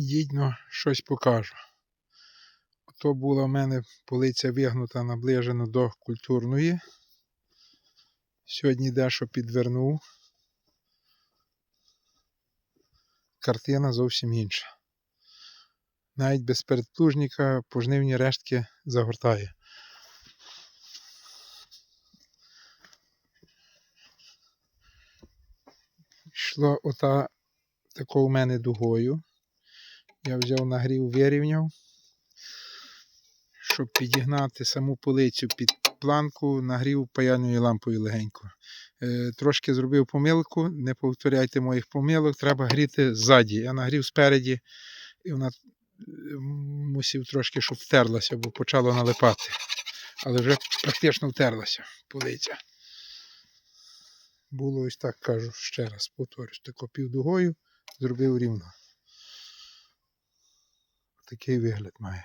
Їдьно щось покажу. То була в мене полиця вигнута наближено до культурної. Сьогодні дещо підвернув. Картина зовсім інша. Навіть без передплужника пожнивні рештки загортає. Йшло ота тако у мене дугою. Я взяв нагрів, вирівняв, щоб підігнати саму полицю під планку, нагрів паяльною лампою легенько. Е, трошки зробив помилку, не повторяйте моїх помилок, треба гріти ззаді. Я нагрів спереді, і вона е, мусив трошки, щоб втерлася, бо почало налипати. Але вже практично втерлася полиця. Було ось так кажу ще раз, повторюсь, тако півдугою зробив рівно. Такий вигляд має.